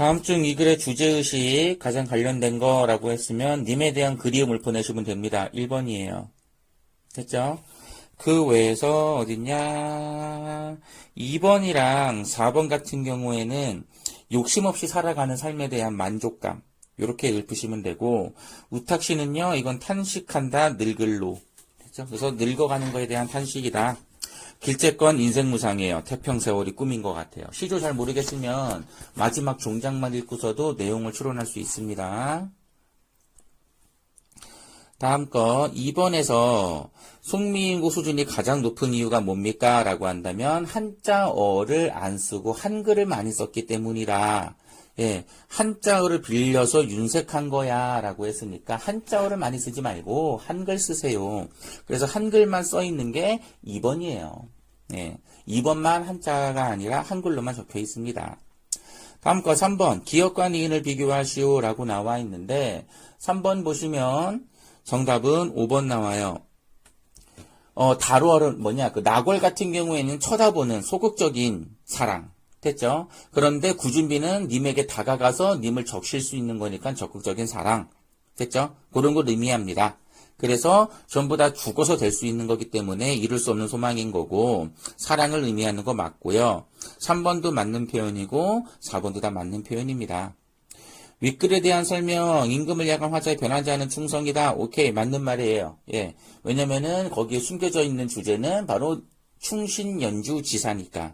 다음 중 이 글의 주제의식 가장 관련된 거라고 했으면 님에 대한 그리움을 보내시면 됩니다. 1번이에요. 됐죠? 그 외에서 어딨냐 2번이랑 4번 같은 경우에는 욕심 없이 살아가는 삶에 대한 만족감 이렇게 읊으시면 되고 우탁시는요 이건 탄식한다 늙을로? 그래서 늙어가는 거에 대한 탄식이다 길재건 인생무상이에요. 태평세월이 꿈인 것 같아요. 시조 잘 모르겠으면 마지막 종장만 읽고서도 내용을 추론할 수 있습니다. 다음 거 2번에서 송미인고 수준이 가장 높은 이유가 뭡니까? 라고 한다면 한자어를 안 쓰고 한글을 많이 썼기 때문이라 예, 한자어를 빌려서 윤색한 거야 라고 했으니까 한자어를 많이 쓰지 말고 한글 쓰세요. 그래서 한글만 써 있는 게 2번이에요. 예, 2번만 한자가 아니라 한글로만 적혀 있습니다. 다음 거 3번 기업과 니인을 비교하시오 라고 나와 있는데 3번 보시면 정답은 5번 나와요. 어, 다루어는 뭐냐, 그 낙월 같은 경우에는 쳐다보는 소극적인 사랑. 됐죠? 그런데 구준비는 님에게 다가가서 님을 적실 수 있는 거니까 적극적인 사랑. 됐죠? 그런 걸 의미합니다. 그래서 전부 다 죽어서 될 수 있는 거기 때문에 이룰 수 없는 소망인 거고, 사랑을 의미하는 거 맞고요. 3번도 맞는 표현이고, 4번도 다 맞는 표현입니다. 윗글에 대한 설명, 임금을 향한 화자의 변하지 않은 충성이다. 오케이, 맞는 말이에요. 예. 왜냐면은 거기에 숨겨져 있는 주제는 바로 충신 연주 지사니까.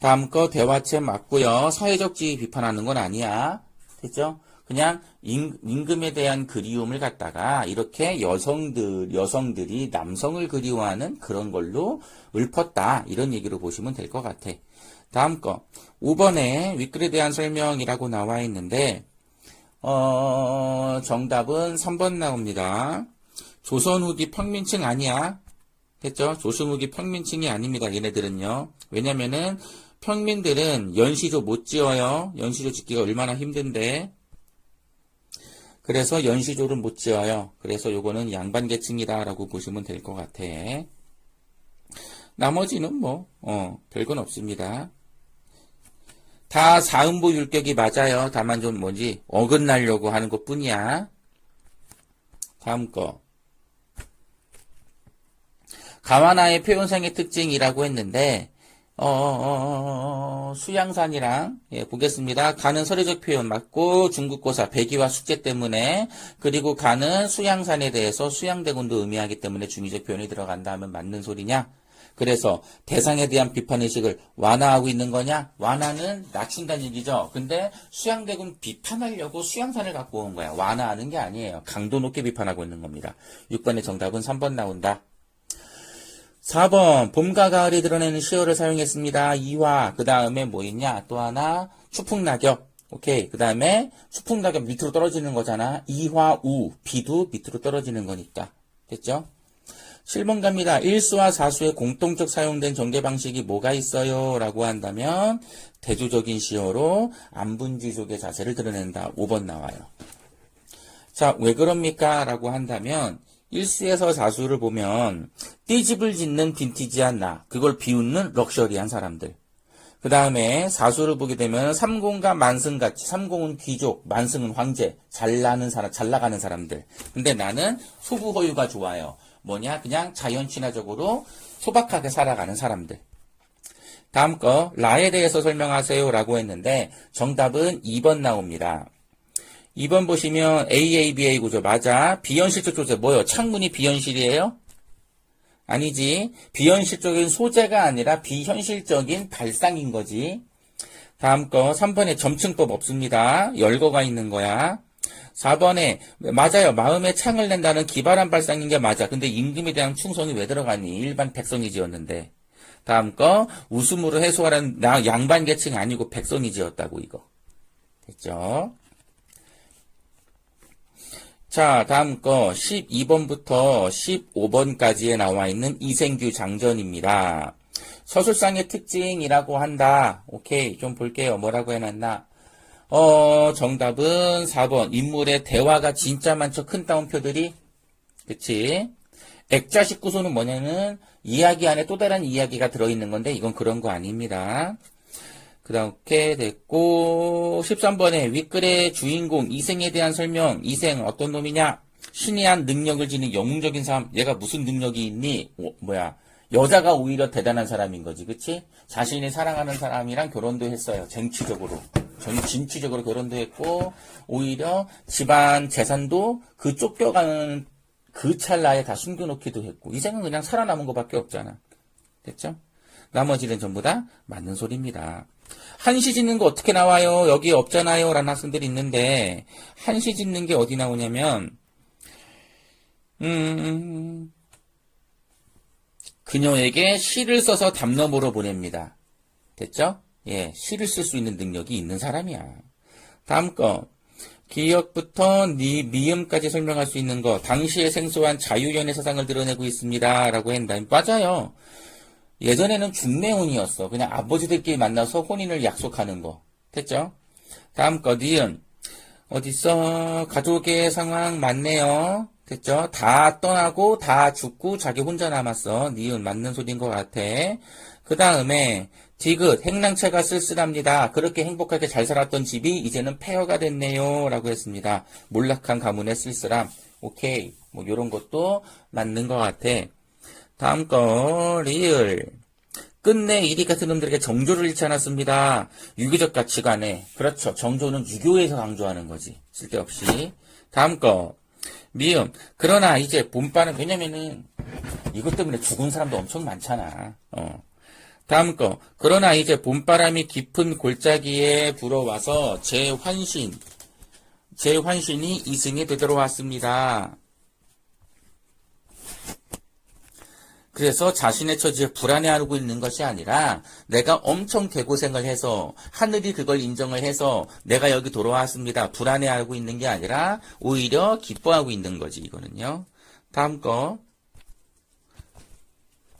다음 거 대화체 맞고요. 사회적 지위 비판하는 건 아니야. 됐죠? 그냥 임, 임금에 대한 그리움을 갖다가 이렇게 여성들, 여성들이 남성을 그리워하는 그런 걸로 읊었다. 이런 얘기로 보시면 될 것 같아. 다음 거. 5번에 윗글에 대한 설명이라고 나와 있는데, 어, 정답은 3번 나옵니다. 조선 후기 평민층 아니야. 됐죠? 조선 후기 평민층이 아닙니다. 얘네들은요. 왜냐면은 평민들은 연시조 못 지어요. 연시조 짓기가 얼마나 힘든데. 그래서 연시조를 못 지어요. 그래서 요거는 양반계층이다 라고 보시면 될 것 같아. 나머지는 뭐, 어, 별건 없습니다. 다 사음보 율격이 맞아요. 다만 좀 뭐지, 어긋나려고 하는 것 뿐이야. 다음 거. 가와나의 표현상의 특징이라고 했는데, 어, 어, 어, 수양산이랑, 예, 보겠습니다. 가는 서류적 표현 맞고, 중국고사, 배기와 숙제 때문에, 그리고 가는 수양산에 대해서 수양대군도 의미하기 때문에 중의적 표현이 들어간다 하면 맞는 소리냐? 그래서 대상에 대한 비판의식을 완화하고 있는 거냐? 완화는 낮춘다는 얘기죠. 근데 수양대군 비판하려고 수양산을 갖고 온 거야. 완화하는 게 아니에요. 강도 높게 비판하고 있는 겁니다. 6번의 정답은 3번 나온다. 4번 봄과 가을이 드러내는 시어를 사용했습니다. 이화 그 다음에 뭐 있냐? 또 하나 추풍낙엽 오케이 그 다음에 추풍낙엽 밑으로 떨어지는 거잖아. 이화우 비도 밑으로 떨어지는 거니까 됐죠? 7번 갑니다. 1수와 4수의 공통적 사용된 전개 방식이 뭐가 있어요? 라고 한다면 대조적인 시어로 안분지족의 자세를 드러낸다. 5번 나와요. 자, 왜 그럽니까? 라고 한다면 1수에서 4수를 보면 띠집을 짓는 빈티지한 나, 그걸 비웃는 럭셔리한 사람들. 그 다음에 4수를 보게 되면 삼공과 만승같이 삼공은 귀족, 만승은 황제, 잘 나는 사람, 잘 나가는 사람들. 근데 나는 소부 허유가 좋아요. 뭐냐? 그냥 자연 친화적으로 소박하게 살아가는 사람들. 다음 거 라에 대해서 설명하세요 라고 했는데 정답은 2번 나옵니다. 2번 보시면 AABA 구조 맞아. 비현실적 조세 뭐요? 창문이 비현실이에요? 아니지. 비현실적인 소재가 아니라 비현실적인 발상인 거지. 다음 거 3번에 점층법 없습니다. 열거가 있는 거야. 4번에 맞아요. 마음에 창을 낸다는 기발한 발상인 게 맞아. 근데 임금에 대한 충성이 왜 들어가니? 일반 백성이 지었는데. 다음 거 웃음으로 해소하라는 나 양반 계층 아니고 백성이 지었다고 이거. 됐죠? 자, 다음 거 12번부터 15번까지에 나와 있는 이생규 장전입니다. 서술상의 특징이라고 한다. 오케이, 좀 볼게요. 뭐라고 해놨나? 어, 정답은 4번. 인물의 대화가 진짜 많죠. 큰 따옴표들이. 그치? 액자식 구소는 뭐냐면, 이야기 안에 또 다른 이야기가 들어있는 건데, 이건 그런 거 아닙니다. 그렇게 됐고 13번에 윗글의 주인공 이생에 대한 설명. 이생 어떤 놈이냐? 신이 한 능력을 지닌 영웅적인 사람. 얘가 무슨 능력이 있니? 어, 뭐야. 여자가 오히려 대단한 사람인 거지 그치? 자신이 사랑하는 사람이랑 결혼도 했어요 정치적으로. 전 진취적으로 결혼도 했고 오히려 집안 재산도 그 쫓겨가는 그 찰나에 다 숨겨놓기도 했고. 이생은 그냥 살아남은 것밖에 없잖아. 됐죠? 나머지는 전부 다 맞는 소리입니다. 한시 짓는 거 어떻게 나와요? 여기 없잖아요. 라는 학생들이 있는데, 한시 짓는 게 어디 나오냐면, 음, 그녀에게 시를 써서 담너머로 보냅니다. 됐죠? 예, 시를 쓸 수 있는 능력이 있는 사람이야. 다음 거. 기역부터 니 미음까지 설명할 수 있는 거. 당시에 생소한 자유연애 사상을 드러내고 있습니다. 라고 했다. 맞아요. 예전에는 중매혼이었어. 그냥 아버지들끼리 만나서 혼인을 약속하는 거. 됐죠? 다음 거, 니은. 어딨어? 가족의 상황 맞네요. 됐죠? 다 떠나고 다 죽고 자기 혼자 남았어. 니은 맞는 소리인 것 같아. 그 다음에 디귿 행랑채가 쓸쓸합니다. 그렇게 행복하게 잘 살았던 집이 이제는 폐허가 됐네요. 라고 했습니다. 몰락한 가문의 쓸쓸함. 오케이. 뭐 요런 것도 맞는 것 같아. 다음 거 리을 끝내 이리 같은 놈들에게 정조를 잃지 않았습니다. 유교적 가치관에 그렇죠. 정조는 유교에서 강조하는 거지. 쓸데없이. 다음 거 미음 그러나 이제 봄바는 왜냐면은 이것 때문에 죽은 사람도 엄청 많잖아. 어. 다음 거 그러나 이제 봄바람이 깊은 골짜기에 불어와서 제 환신 제 환신이 이승에 되돌아왔습니다. 그래서 자신의 처지에 불안해하고 있는 것이 아니라 내가 엄청 개고생을 해서 하늘이 그걸 인정을 해서 내가 여기 돌아왔습니다. 불안해하고 있는 게 아니라 오히려 기뻐하고 있는 거지 이거는요. 다음 거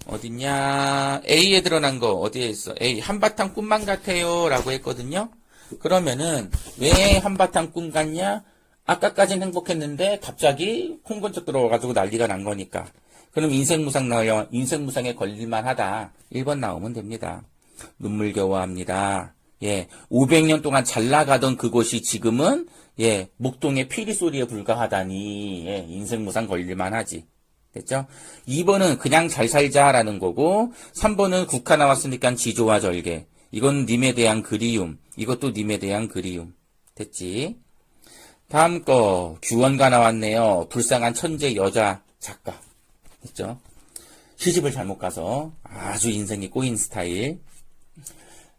어딨냐 A에 드러난 거 어디에 있어 A 한바탕 꿈만 같아요 라고 했거든요. 그러면은 왜 한바탕 꿈 같냐? 아까까진 행복했는데 갑자기 콩건적 들어와가지고 난리가 난 거니까. 그럼 인생무상 나와요. 인생무상에 걸릴만 하다. 1번 나오면 됩니다. 눈물겨워합니다. 예. 500년 동안 잘 나가던 그곳이 지금은, 예, 목동의 피리 소리에 불과하다니, 예, 인생무상 걸릴만 하지. 됐죠? 2번은 그냥 잘 살자라는 거고, 3번은 국화 나왔으니까 지조와 절개. 이건 님에 대한 그리움. 이것도 님에 대한 그리움. 됐지? 다음 거, 규원가 나왔네요. 불쌍한 천재 여자 작가. 했죠. 시집을 잘못 가서 아주 인생이 꼬인 스타일.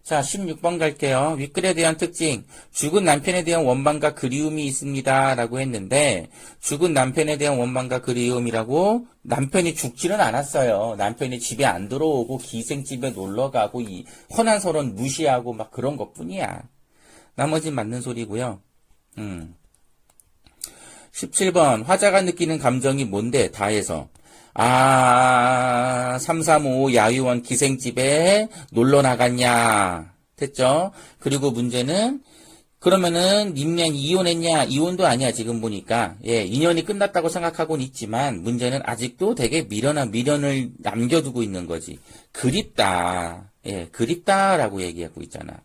자, 16번 갈게요. 윗글에 대한 특징. 죽은 남편에 대한 원망과 그리움이 있습니다. 라고 했는데, 죽은 남편에 대한 원망과 그리움이라고 남편이 죽지는 않았어요. 남편이 집에 안 들어오고 기생집에 놀러 가고 이 헌한 서론 무시하고 막 그런 것 뿐이야. 나머진 맞는 소리고요. 음. 17번. 화자가 느끼는 감정이 뭔데? 다해서. 아, 335 야유원 기생집에 놀러 나갔냐. 됐죠? 그리고 문제는, 그러면은, 님냥 이혼했냐? 이혼도 아니야, 지금 보니까. 예, 인연이 끝났다고 생각하고는 있지만, 문제는 아직도 되게 미련한 미련을 남겨두고 있는 거지. 그립다. 예, 그립다라고 얘기하고 있잖아.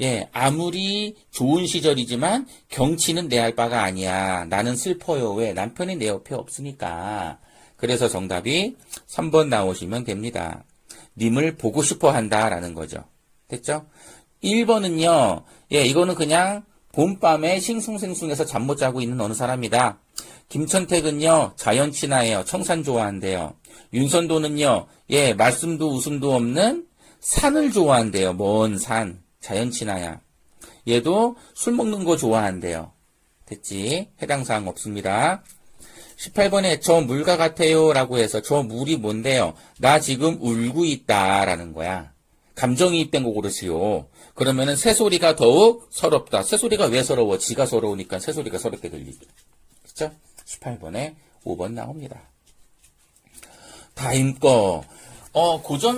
예, 아무리 좋은 시절이지만, 경치는 내할 바가 아니야. 나는 슬퍼요. 왜? 남편이 내 옆에 없으니까. 그래서 정답이 3번 나오시면 됩니다. 님을 보고 싶어 한다라는 거죠. 됐죠? 1번은요, 예, 이거는 그냥 봄밤에 싱숭생숭해서 잠 못 자고 있는 어느 사람이다. 김천택은요, 자연 친화예요. 청산 좋아한대요. 윤선도는요, 예, 말씀도 웃음도 없는 산을 좋아한대요. 먼 산. 자연 친화야. 얘도 술 먹는 거 좋아한대요. 됐지? 해당 사항 없습니다. 18번에 저 물과 같아요 라고 해서 저 물이 뭔데요? 나 지금 울고 있다 라는 거야. 감정이입된 거 고르시오. 그러면은 새소리가 더욱 서럽다. 새소리가 왜 서러워? 지가 서러우니까 새소리가 서럽게 들리죠. 그쵸? 18번에 5번 나옵니다. 다임 거. 어, 고전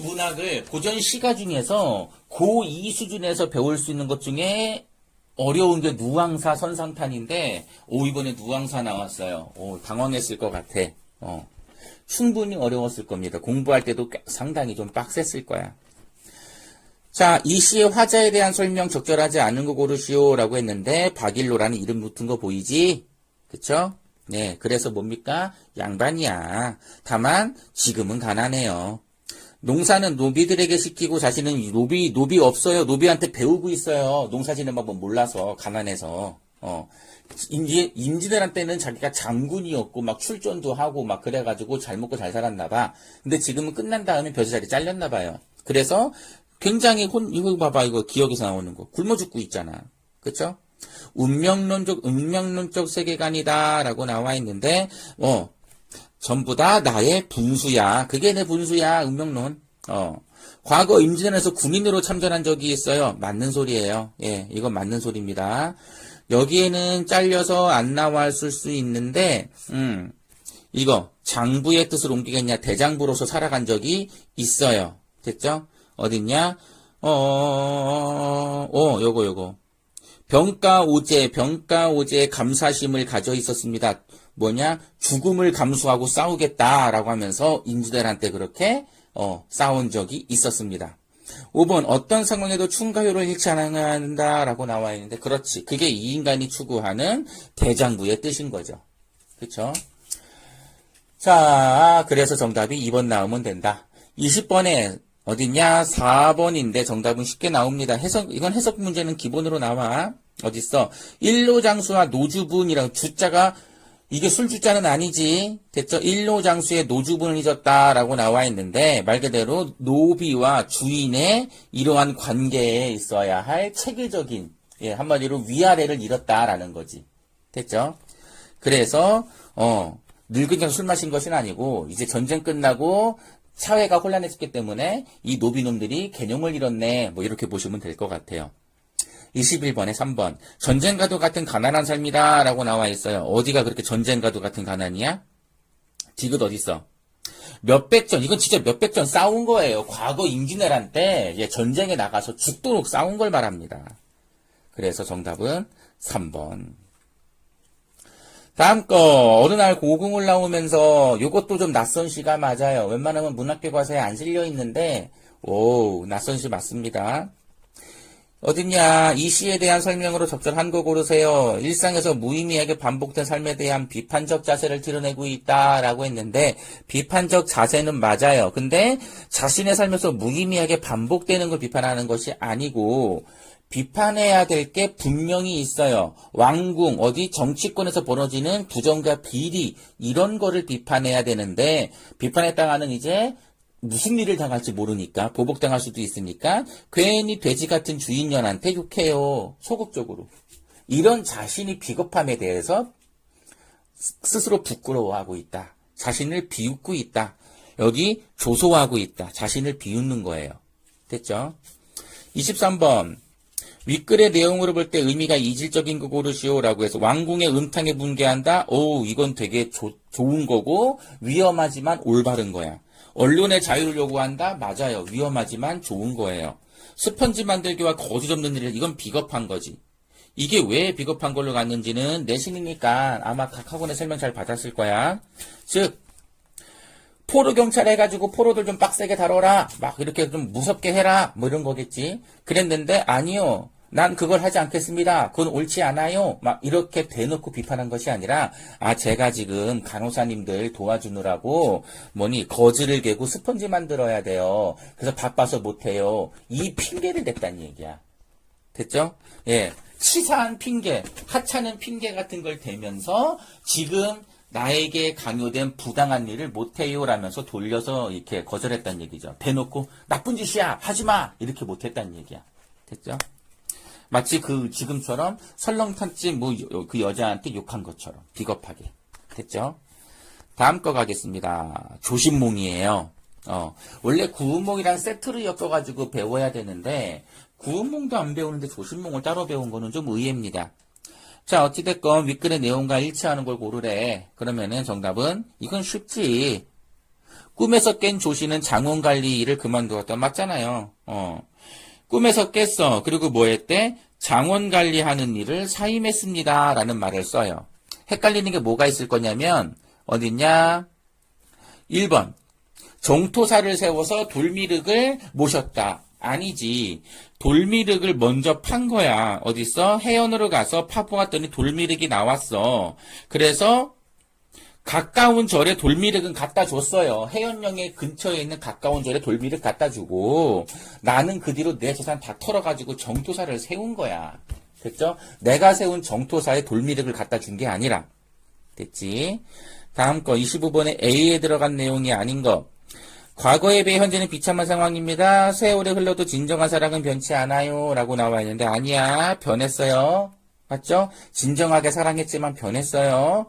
문학을, 고전 시가 중에서 고2 수준에서 배울 수 있는 것 중에 어려운 게 누앙사 선상탄인데, 오, 이번에 누앙사 나왔어요. 오, 당황했을 것 같아. 어. 충분히 어려웠을 겁니다. 공부할 때도 꽤- 상당히 좀 빡셌을 거야. 자, 이 시의 화자에 대한 설명 적절하지 않은 거 고르시오 라고 했는데 박일로라는 이름 붙은 거 보이지? 그쵸? 네, 그래서 뭡니까? 양반이야. 다만 지금은 가난해요. 농사는 노비들에게 시키고 자신은 노비 노비 없어요. 노비한테 배우고 있어요. 농사 짓는 방법 몰라서 가난해서. 어. 임지 임진왜란 때는 자기가 장군이었고 막 출전도 하고 막 그래가지고 잘 먹고 잘 살았나 봐. 근데 지금은 끝난 다음에 벼슬자리 잘렸나 봐요. 그래서 굉장히 혼 이거 봐봐 이거 기억에서 나오는 거 굶어 죽고 있잖아. 그쵸? 운명론적 운명론적 세계관이다라고 나와 있는데 어 전부 다 나의 분수야. 그게 내 분수야. 운명론. 어. 과거 임진왜란에서 군인으로 참전한 적이 있어요. 맞는 소리예요. 예, 이건 맞는 소리입니다. 여기에는 잘려서 안 나와 있을 수 있는데, 음, 이거 장부의 뜻을 옮기겠냐? 대장부로서 살아간 적이 있어요. 됐죠? 어딨냐? 어, 어, 어, 요거, 요거. 병가 오제, 병가 오제에 감사심을 가져 있었습니다. 뭐냐? 죽음을 감수하고 싸우겠다라고 하면서 임진왜란 때 그렇게 어, 싸운 적이 있었습니다. 5번 어떤 상황에도 충가효를 잃지 않아야 한다라고 나와 있는데 그렇지. 그게 이 인간이 추구하는 대장부의 뜻인 거죠. 그렇죠? 자, 그래서 정답이 2번 나오면 된다. 20번에 어딨냐? 4번인데 정답은 쉽게 나옵니다. 해석, 이건 해석 문제는 기본으로 나와. 어딨어? 일로 장수와 노주분이랑 주자가 이게 술주자는 아니지. 됐죠? 일로 장수의 노주분을 잊었다라고 나와 있는데 말 그대로 노비와 주인의 이러한 관계에 있어야 할 체계적인 예, 한마디로 위아래를 잃었다라는 거지. 됐죠? 그래서 어 늙은이가 술 마신 것은 아니고 이제 전쟁 끝나고 사회가 혼란했기 때문에 이 노비놈들이 개념을 잃었네. 뭐 이렇게 보시면 될 것 같아요. 21번에 3번. 전쟁과도 같은 가난한 삶이다. 라고 나와 있어요. 어디가 그렇게 전쟁과도 같은 가난이야? 디귿 어딨어? 몇백 전, 이건 진짜 몇백 전 싸운 거예요. 과거 임진왜란 때 예, 전쟁에 나가서 죽도록 싸운 걸 말합니다. 그래서 정답은 3번. 다음 거 어느 날 고궁을 나오면서 이것도 좀 낯선 시가 맞아요. 웬만하면 문학교 과서에 안 실려 있는데 오 낯선 시 맞습니다. 어딨냐 이 시에 대한 설명으로 적절한 거 고르세요. 일상에서 무의미하게 반복된 삶에 대한 비판적 자세를 드러내고 있다라고 했는데 비판적 자세는 맞아요. 근데 자신의 삶에서 무의미하게 반복되는 걸 비판하는 것이 아니고 비판해야 될 게 분명히 있어요. 왕궁, 어디 정치권에서 벌어지는 부정과 비리, 이런 거를 비판해야 되는데, 비판했다가는 이제 무슨 일을 당할지 모르니까, 보복당할 수도 있으니까, 괜히 돼지 같은 주인년한테 욕해요. 소극적으로. 이런 자신이 비겁함에 대해서 스스로 부끄러워하고 있다. 자신을 비웃고 있다. 여기 조소하고 있다. 자신을 비웃는 거예요. 됐죠? 23번. 윗글의 내용으로 볼 때 의미가 이질적인 거 고르시오라고 해서 왕궁의 음탕에 분개한다. 오, 이건 되게 조- 좋은 거고 위험하지만 올바른 거야. 언론의 자유를 요구한다. 맞아요. 위험하지만 좋은 거예요. 스펀지 만들기와 거지 접는 일 이건 비겁한 거지. 이게 왜 비겁한 걸로 갔는지는 내신이니까 아마 각 학원에 설명 잘 받았을 거야. 즉 포로 경찰 해가지고 포로들 좀 빡세게 다뤄라. 막 이렇게 좀 무섭게 해라. 뭐 이런 거겠지. 그랬는데 아니요. 난 그걸 하지 않겠습니다. 그건 옳지 않아요. 막 이렇게 대놓고 비판한 것이 아니라 아 제가 지금 간호사님들 도와주느라고 뭐니 거즈를 개고 스펀지 만들어야 돼요. 그래서 바빠서 못해요. 이 핑계를 냈다는 얘기야. 됐죠? 예. 치사한 핑계, 하찮은 핑계 같은 걸 대면서 지금 나에게 강요된 부당한 일을 못해요라면서 돌려서 이렇게 거절했다는 얘기죠. 대놓고 나쁜 짓이야 하지 마 이렇게 못했다는 얘기야. 됐죠? 마치 그 지금처럼 설렁탕집 뭐 그 여자한테 욕한 것처럼 비겁하게 됐죠? 다음 거 가겠습니다. 조신몽이에요. 어, 원래 구운몽이랑 세트를 엮어가지고 배워야 되는데, 구운몽도 안 배우는데 조신몽을 따로 배운 거는 좀 의외입니다. 자, 어찌됐건 윗글의 내용과 일치하는 걸 고르래. 그러면은 정답은, 이건 쉽지. 꿈에서 깬 조신은 장원 관리 일을 그만두었다. 맞잖아요. 어. 꿈에서 깼어. 그리고 뭐 했대? 장원 관리하는 일을 사임했습니다. 라는 말을 써요. 헷갈리는 게 뭐가 있을 거냐면, 어딨냐? 1번. 정토사를 세워서 돌미륵을 모셨다. 아니지. 돌미륵을 먼저 판 거야. 어딨어? 해연으로 가서 파보았더니 돌미륵이 나왔어. 그래서 가까운 절에 돌미륵은 갖다 줬어요. 해연령의 근처에 있는 가까운 절에 돌미륵 갖다 주고 나는 그 뒤로 내 재산 다 털어가지고 정토사를 세운 거야. 됐죠? 내가 세운 정토사에 돌미륵을 갖다 준 게 아니라. 됐지? 다음 거 25번에 A에 들어간 내용이 아닌 거. 과거에 비해 현재는 비참한 상황입니다. 세월이 흘러도 진정한 사랑은 변치 않아요. 라고 나와 있는데 아니야. 변했어요. 맞죠? 진정하게 사랑했지만 변했어요.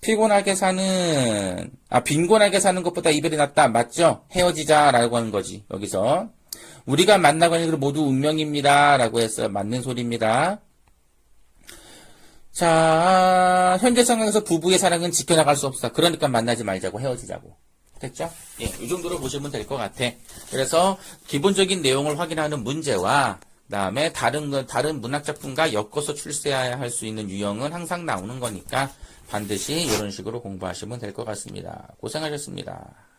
피곤하게 사는, 아, 빈곤하게 사는 것보다 이별이 낫다. 맞죠? 헤어지자. 라고 하는 거지. 여기서. 우리가 만나고 있는 건 모두 운명입니다. 라고 했어요. 맞는 소리입니다. 자, 현재 상황에서 부부의 사랑은 지켜나갈 수 없어. 그러니까 만나지 말자고 헤어지자고. 됐죠? 예, 이 정도로 보시면 될 것 같아. 그래서 기본적인 내용을 확인하는 문제와 그다음에 다른 거- 다른 문학 작품과 엮어서 출세해야 할 수 있는 유형은 항상 나오는 거니까 반드시 이런 식으로 공부하시면 될 것 같습니다. 고생하셨습니다.